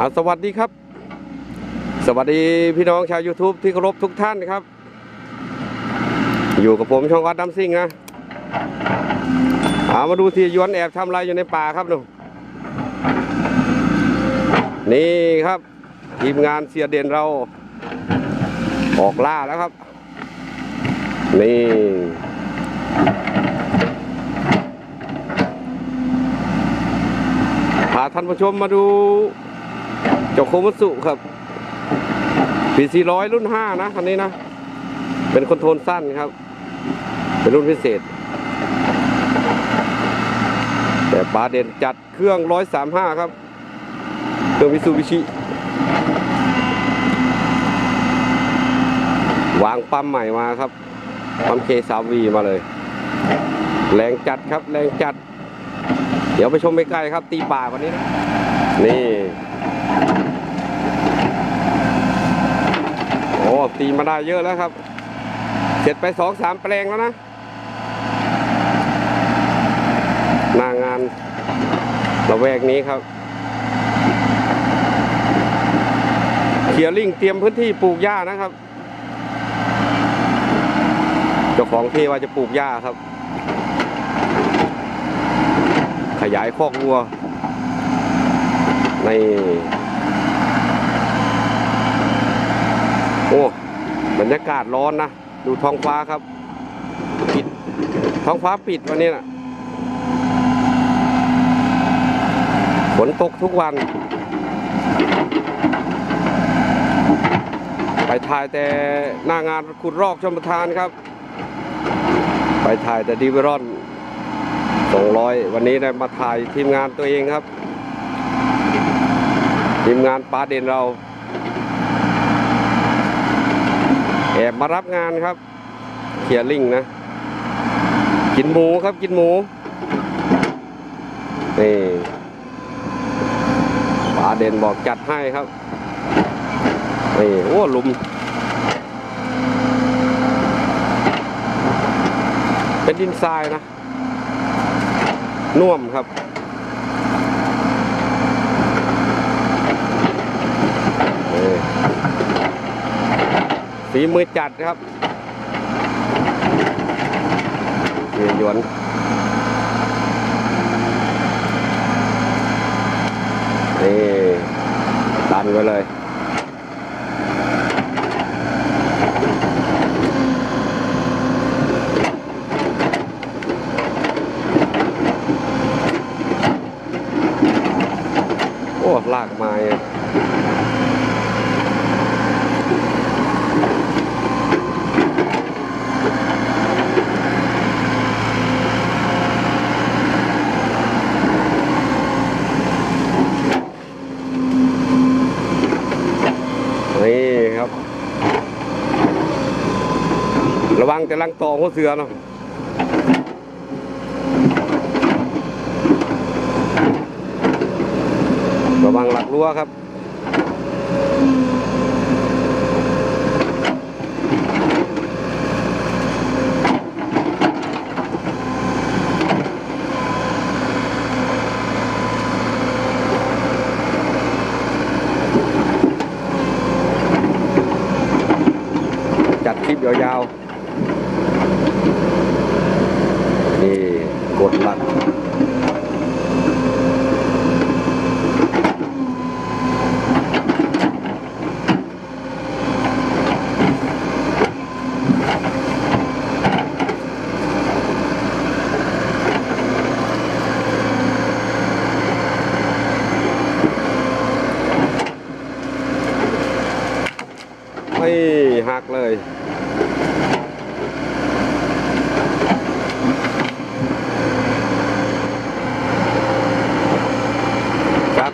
อาสวัสดีครับ สวัสดีพี่น้องชาว YouTube ที่เคารพทุกท่านครับ อยู่กับผมช่องวัดน้ำซิ่งนะเอามาดูที่ยวนแอบทำอะไรอยู่ในป่าครับหนูนี่ครับทีมงานเสียเด่นเรา ออกล่าแล้วครับ นี่พาท่านผู้ชมมาดู จ้าโคมัสุครับปี400 รุ่น 5 นะคันนี้นะ เป็นคอนโทรลสั้นครับ เป็นรุ่นพิเศษ แต่ปาเด่นจัดเครื่อง 135 ครับ เครื่องวิซูบิชิ วางปั๊มใหม่มาครับ ปั๊มเคสามวีมาเลย แรงจัดครับ แรงจัด เดี๋ยวไปชมใกล้ๆครับ ตีป่าวันนี้นะ นี่ โอ้ ตีมาได้เยอะแล้วครับ เสร็จไปสองสามแปลงแล้วนะหน้างานระแวกนี้ครับเคลียร์ลิงเตรียมพื้นที่ปลูกหญ้านะครับเจ้าของที่ว่าจะปลูกหญ้าครับ ขยายคอกวัวใน โอ้ บรรยากาศร้อนนะ ดูท้องฟ้าครับ ปิด ท้องฟ้าปิดวันนี้นะฝนตกทุกวัน ไปถ่ายแต่หน้างานขุดรอกชมประทานครับ ไปถ่ายแต่ดีเวรอนสองร้อยวันนี้ได้มาถ่ายทีมงานตัวเองครับ ทีมงานปาเด่นเรา แอบมารับงานครับเขียร์ลิงนะ กินหมูครับกินหมูนี่ปาเด่นบอกจัดให้ครับนี่โอ้ลุม เป็นดินทรายนะ น่วมครับ ฝีมือจัดครับเยียหยวนนี่ดันไว้เลย โอ้ ลากไม้อะนี่ครับ ระวังแต่ลังตอหัวเสือเนาะระวังหลักรั้วครับ จัดคลิปยาวๆ นี่ กดหลั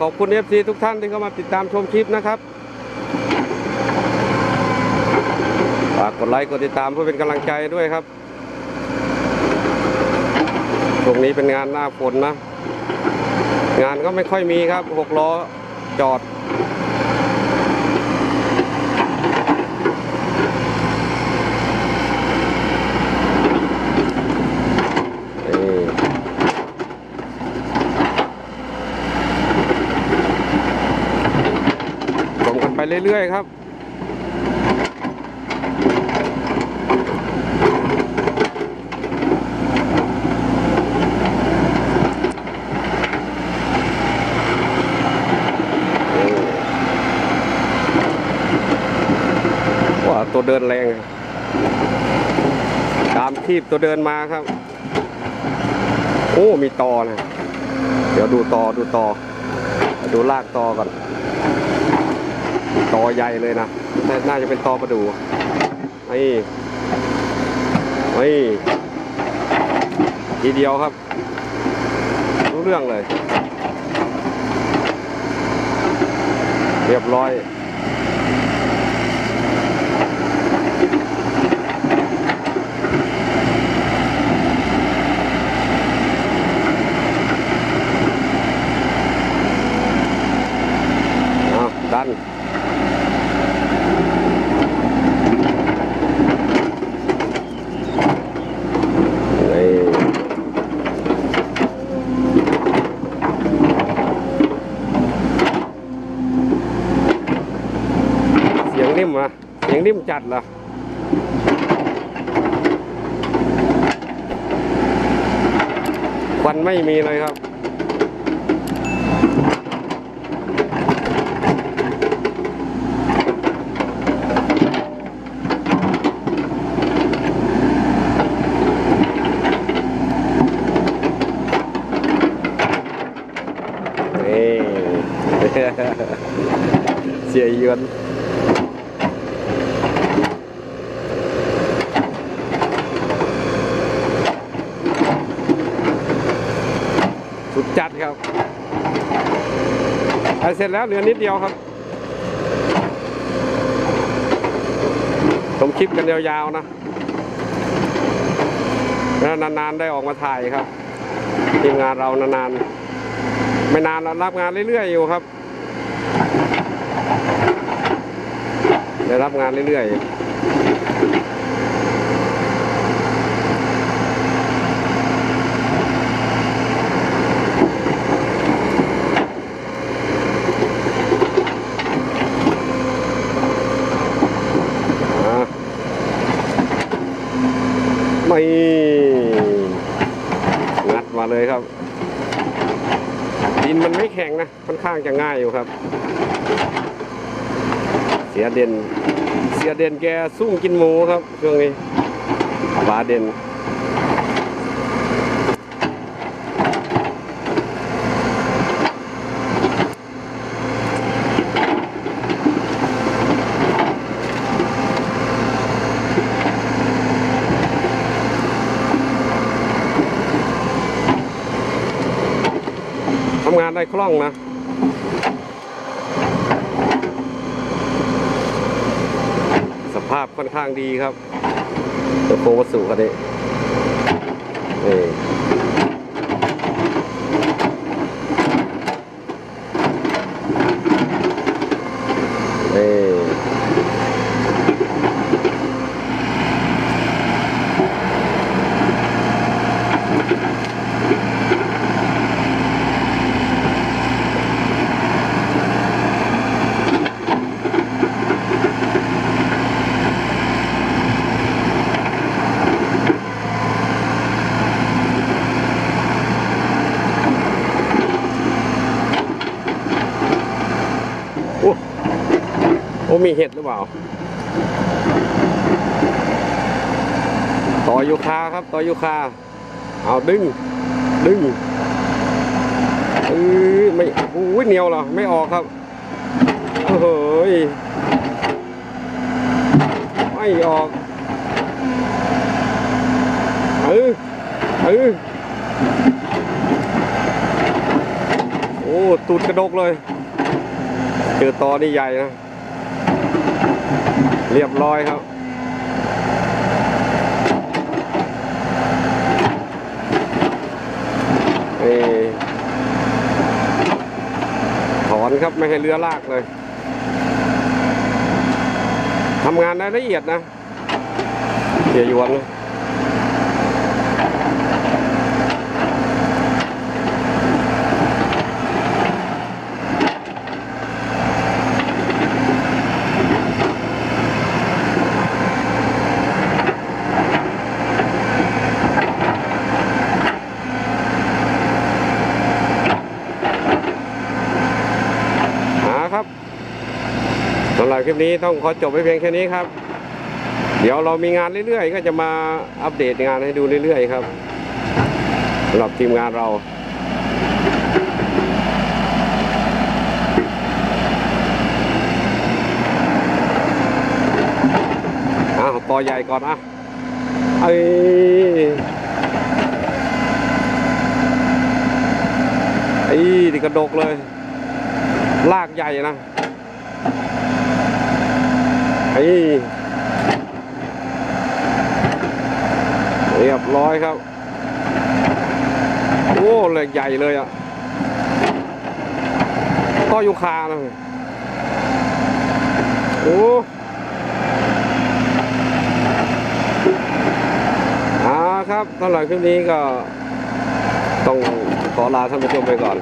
ขอบคุณ FC ทุกท่านที่เข้ามาติดตามชมคลิปนะครับฝากกดไลค์กดติดตามเพื่อเป็นกำลังใจด้วยครับตรงนี้เป็นงานหน้าฝนนะ งานก็ไม่ค่อยมีครับหกล้อจอด นี่ เรื่อยๆครับว่าตัวเดินแรง ตามคีบตัวเดินมาครับ โอ้ มีตอนะ เดี๋ยวดูตอดูตอดูลากตอก่อน ตอใหญ่เลยนะน่าน่าจะเป็นตอประดูนี่นี่ทีเดียวครับ รู้เรื่องเลย เรียบร้อย เอาดัน นี่เสียงนิ่มอะเสียงนิ่ม จัดเหรอควันไม่มีเลยครับนี่เสียยืน สุดจัดครับไปเสร็จแล้วเหลือนิดเดียวครับชมคลิปกันยาวๆนะแล้วนานๆได้ออกมาถ่ายครับทีมงานเรานานๆไม่นานเรารับงานเรื่อยๆอยู่ครับได้รับงานเรื่อยๆอ่าไม่งัดมาเลยครับ ดินมันไม่แข็งนะค่อนข้างจะง่ายอยู่ครับ เสียเด่น เสียเด่นแกสู้กินหมูครับช่วงนี้ปลาเด่นานได้คล่องนะสภาพค่อนข้างดีครับตัวโควัสดุคันนี้นี่โอ้โอ้ มีเห็ดหรือเปล่า ต่อยูคาครับ ต่อยูคา เอาดึง ดึงเออไม่โอ้ยเหนียวเหรอ ไม่ออกครับโอ้ยไม่ออกเออเออโอ้ตูดกระดกเลย เจอตอนี่ใหญ่นะ เรียบร้อยครับ เอถอนครับไม่ให้เรือลากเลยทำงานได้ละเอียดนะเสียยวนนะ หรับ คลิปนี้ต้องขอจบไปเพียงแค่นี้ครับ เดี๋ยวเรามีงานเรื่อยๆ ก็จะมาอัปเดตงานให้ดูเรื่อยๆ ครับสำหรับทีมงานเราอาต่อใหญ่ก่อนอะเอ้ยไอ้ดิกระดกเลย ลากใหญ่นะ ไอ้เรียบร้อยครับ โอ้เหล็กใหญ่เลยอะก็ยูคานะโอ้อาครับสำหรับคลิปนี้ก็ต้องขอลาท่านผู้ชมไปก่อน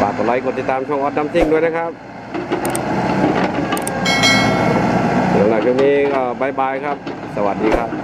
ฝากกดไลค์กดติดตามช่องออดดัมซิ่งด้วยนะครับ หลังจากนี้ก็บายบายครับ สวัสดีครับ